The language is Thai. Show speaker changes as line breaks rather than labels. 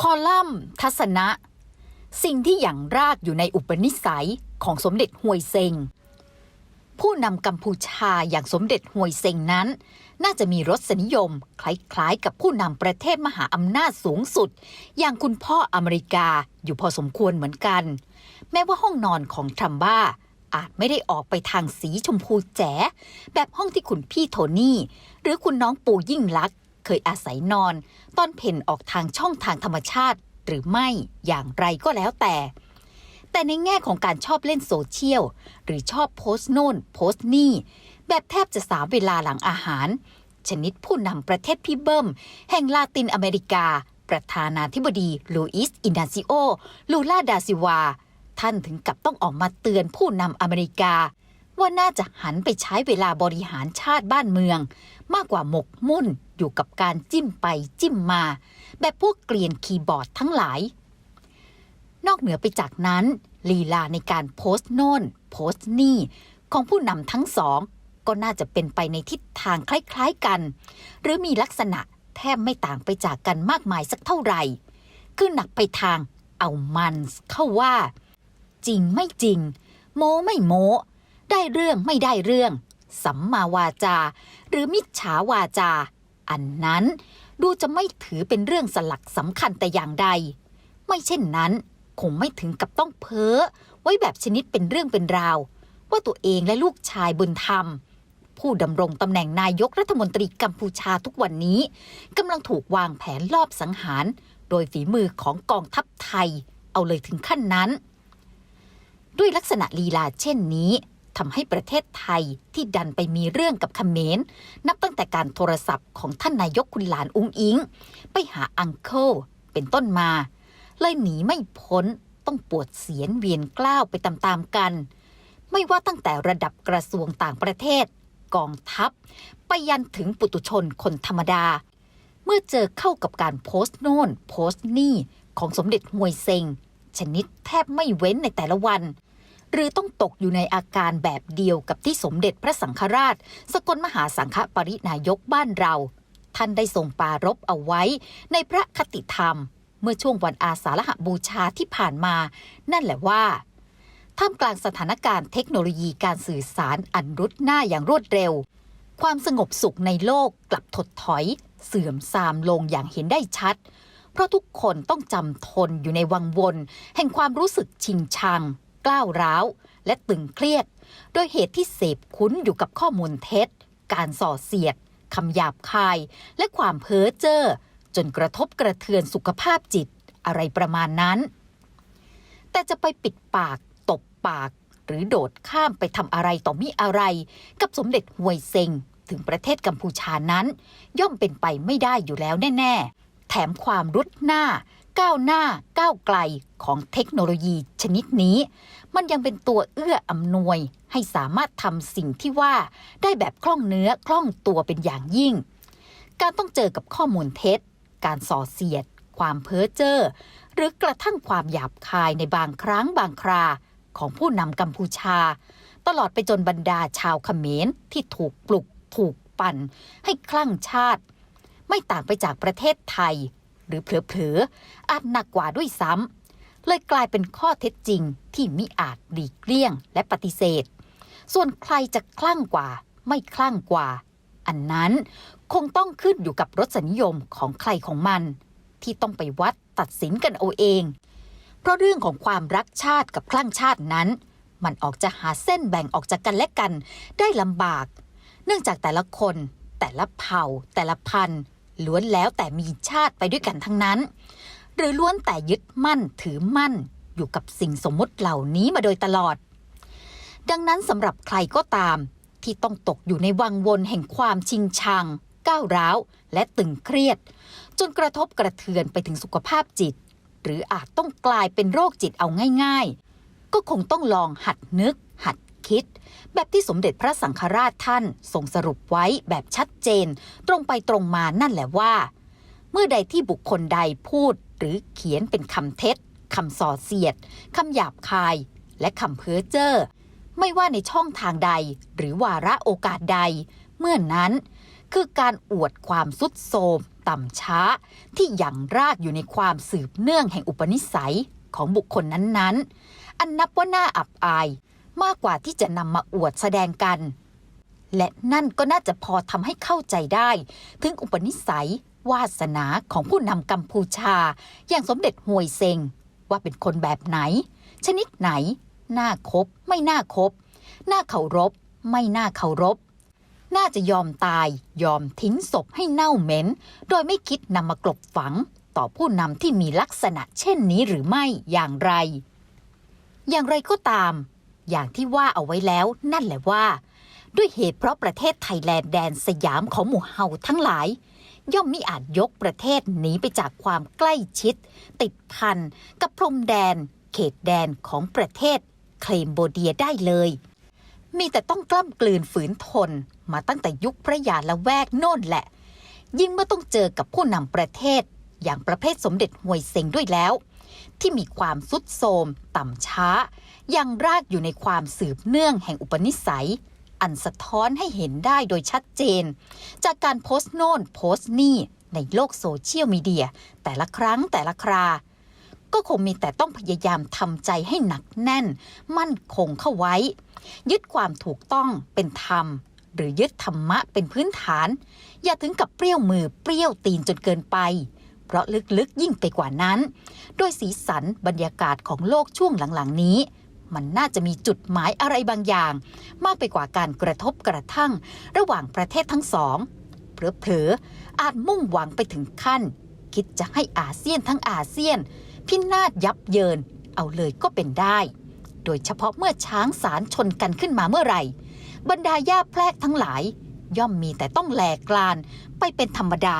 คอลัมน์ ทัศนะ สิ่งที่อย่างรากอยู่ในอุปนิสัยของสมเด็จฮวยเซง ผู้นำกัมพูชาอย่างสมเด็จฮวยเซงนั้น น่าจะมีรสนิยม คล้ายๆ กับผู้นำประเทศมหาอำนาจสูงสุด อย่างคุณพ่ออเมริกาอยู่พอสมควรเหมือนกัน แม้ว่าห้องนอนของทรัมบ้าอาจไม่ได้ออกไปทางสีชมพูแจ๋แบบห้องที่คุณพี่โทนี่ หรือคุณน้องปู่ยิ่งลักษณ์ เคยอาศัยนอน ตอนเพ่นออกทางช่องทางธรรมชาติ หรือไม่อย่างไรก็แล้วแต่ แต่ในแง่ของการชอบเล่นโซเชียล หรือชอบโพสต์โน่นโพสต์นี่ แบบแทบจะสามเวลาหลังอาหาร ชนิดผู้นำประเทศพี่เบิ้ม แห่งลาตินอเมริกา ประธานาธิบดีลูอิสอินาซิโอ ลูลาดาซิวา ท่านถึงกับต้องออกมาเตือนผู้นำอเมริกา ว่าน่าจะหันไปใช้เวลาบริหารชาติบ้านเมือง มากกว่าหมกมุ่นอยู่กับการจิ้มไปจิ้มมา แบบพวกเกลียนคีย์บอร์ดทั้งหลาย นอกเหนือไปจากนั้น ลีลาในการโพสต์โน่น โพสต์นี่ ของผู้นำทั้งสอง ก็น่าจะเป็นไปในทิศทางคล้ายๆกัน หรือมีลักษณะแทบไม่ต่างไปจากกันมากมายสักเท่าไหร่ คือหนักไปทางเอามันเข้าว่า จริงไม่จริง โม้ไม่โม้ ได้เรื่องไม่ได้เรื่อง สัมมาวาจา หรือมิจฉาวาจา อันนั้นดูจะไม่ถือเป็นเรื่องสลักสำคัญแต่อย่างใด ไม่เช่นนั้น คงไม่ถึงกับต้องเพ้อ ไว้แบบชนิดเป็นเรื่องเป็นราว ว่าตัวเองและลูกชายบุญธรรม ผู้ดำรงตำแหน่งนายกรัฐมนตรีกัมพูชาทุกวันนี้กำลังถูกวางแผนลอบสังหาร โดยฝีมือของกองทัพไทย เอาเลยถึงขั้นนั้น ด้วยลักษณะลีลาเช่นนี้ ทำให้ประเทศไทยที่ดันไปมีเรื่องกับเขมรนับตั้งแต่การโทรศัพท์ของท่านนายกคุณหลานอุ้งอิง ไปหาอังเคิลเป็นต้นมา เลยหนีไม่พ้นต้องปวดเสียนเวียนกล้าวไปตามๆกัน ไม่ว่าตั้งแต่ระดับกระทรวงต่างประเทศ กองทัพ ไปยันถึงปุตุชนคนธรรมดา เมื่อเจอเข้ากับการโพสต์โน่น โพสต์นี่ของสมเด็จฮวยเซงชนิดแทบไม่เว้นในแต่ละวัน หรือต้องตกอยู่ในอาการแบบเดียวกับที่สมเด็จพระสังฆราช สกลมหาสังฆปรินายกบ้านเรา ท่านได้ทรงปารบเอาไว้ในพระคติธรรม เมื่อช่วงวันอาสาฬหบูชาที่ผ่านมา นั่นแหละว่าท่ามกลางสถานการณ์เทคโนโลยีการสื่อสารอันรุดหน้าอย่างรวดเร็ว ความสงบสุขในโลกกลับถดถอย เสื่อมทรามลงอย่างเห็นได้ชัด เพราะทุกคนต้องจำทนอยู่ในวังวน แห่งความรู้สึกชิงชัง กล้าวร้าว และตึงเครียด โดยเหตุที่เสพคุ้นอยู่กับข้อมูลเท็จ การส่อเสียดคำหยาบคาย และความเพ้อเจ้อจนกระทบกระเทือนสุขภาพจิตอะไรประมาณนั้น แต่จะไปปิดปาก ตบปาก หรือโดดข้ามไปทำอะไรต่อมิอะไร กับสมเด็จฮวยเซงถึงประเทศกัมพูชานั้น ย่อมเป็นไปไม่ได้อยู่แล้วแน่ ๆ แถมความรุดหน้า ก้าวหน้าก้าวไกลของเทคโนโลยีชนิดนี้ มันยังเป็นตัวเอื้ออำนวยให้สามารถทำสิ่งที่ว่าได้แบบคล่องเนื้อคล่องตัวเป็นอย่างยิ่ง การต้องเจอกับข้อมูลเท็จ การส่อเสียด ความเพ้อเจ้อหรือกระทั่งความหยาบคายในบางครั้งบางคราของผู้นำกัมพูชา ตลอดไปจนบรรดาชาวเขมรที่ถูกปลุกถูกปั่น ให้คลั่งชาติ ไม่ต่างไปจากประเทศไทย หรือเผลอๆอาจหนักกว่าด้วยซ้ำเลยกลายเป็นข้อเท็จจริงที่มิอาจหลีกเลี่ยงและปฏิเสธ ส่วนใครจะคลั่งกว่า ไม่คลั่งกว่า อันนั้นคงต้องขึ้นอยู่กับรสนิยมของใครของมัน ที่ต้องไปวัดตัดสินกันเอาเอง เพราะเรื่องของความรักชาติกับคลั่งชาตินั้น มันออกจะหาเส้นแบ่งออกจากกันและกันได้ลำบาก เนื่องจากแต่ละคน แต่ละเผ่า แต่ละพันธุ์ ล้วนแล้วแต่มีชาติไปด้วยกันทั้งนั้น หรือล้วนแต่ยึดมั่นถือมั่นอยู่กับสิ่งสมมติเหล่านี้มาโดยตลอด ดังนั้นสำหรับใครก็ตาม ที่ต้องตกอยู่ในวังวนแห่งความชิงชัง ก้าวร้าว และตึงเครียด จนกระทบกระเทือนไปถึงสุขภาพจิต หรืออาจต้องกลายเป็นโรคจิตเอาง่าย ๆ ก็คงต้องลองหัดนึก คิด แบบที่สมเด็จพระสังฆราชท่านทรงสรุปไว้แบบชัดเจน ตรงไปตรงมานั่นแหละว่า เมื่อใดที่บุคคลใดพูดหรือเขียนเป็นคำเท็จคำส่อเสียดคำหยาบคาย และคำเพ้อเจ้อไม่ว่าในช่องทางใด หรือวาระโอกาสใด เมื่อนนั้น คือการอวดความสุดโทมต่ำช้า ที่ยังรากอยู่ในความสืบเนื่องแห่งอุปนิสัยของบุคคลนั้นๆ อันนับว่าน่าอับอาย มากกว่าที่จะนำมาอวดแสดงกัน และนั่นก็น่าจะพอทำให้เข้าใจได้ ถึงอุปนิสัยวาสนาของผู้นำกัมพูชา อย่างสมเด็จฮวยเซงว่าเป็นคนแบบไหน ชนิดไหน น่าคบ ไม่น่าคบ น่าเคารพ ไม่น่าเคารพ น่าจะยอมตาย ยอมทิ้งศพให้เน่าเหม็น โดยไม่คิดนำมากลบฝัง ต่อผู้นำที่มีลักษณะเช่นนี้หรือไม่อย่างไร อย่างไรก็ตาม อย่างที่ว่าเอาไว้แล้วนั่นแหละว่า ด้วยเหตุเพราะประเทศไทยแลนด์แดนสยามของหมู่เฮาทั้งหลาย ย่อมมิอาจยกประเทศหนีไปจากความใกล้ชิด ติดพันกับพรมแดน เขตแดนของประเทศ เคลมโบเดียได้เลย มีแต่ต้องกล้ำกลืนฝืนทนมาตั้งแต่ยุคพระยาละแวกโน่นแหละ ยิ่งเมื่อต้องเจอกับผู้นำประเทศ อย่างประเภทสมเด็จฮวยเซงด้วยแล้ว ที่มีความสุดโทมต่ำช้า ยังรากอยู่ในความสืบเนื่องแห่งอุปนิสัย อันสะท้อนให้เห็นได้โดยชัดเจน จากการโพสต์โน่นโพสต์นี่ในโลกโซเชียลมีเดีย แต่ละครั้งแต่ละครา ก็คงมีแต่ต้องพยายามทำใจให้หนักแน่น มั่นคงเข้าไว้ ยึดความถูกต้องเป็นธรรม หรือยึดธรรมะเป็นพื้นฐาน อย่าถึงกับเปรี้ยวมือเปรี้ยวตีนจนเกินไปเพราะลึกๆยิ่งไปกว่านั้นโดยสีสันบรรยากาศของโลกช่วงหลังๆนี้ มันน่าจะมีจุดหมายอะไรบางอย่าง มากไปกว่าการกระทบกระทั่ง ระหว่างประเทศทั้งสองเผลอๆอาจมุ่งหวังไปถึงขั้น คิดจะให้อาเซียนทั้งอาเซียน พินาศยับเยิน เอาเลยก็เป็นได้ โดยเฉพาะเมื่อช้างสารชนกันขึ้นมาเมื่อไหร่ บรรดาย่าแพรกทั้งหลาย ย่อมมีแต่ต้องแหลกลานไปเป็นธรรมดา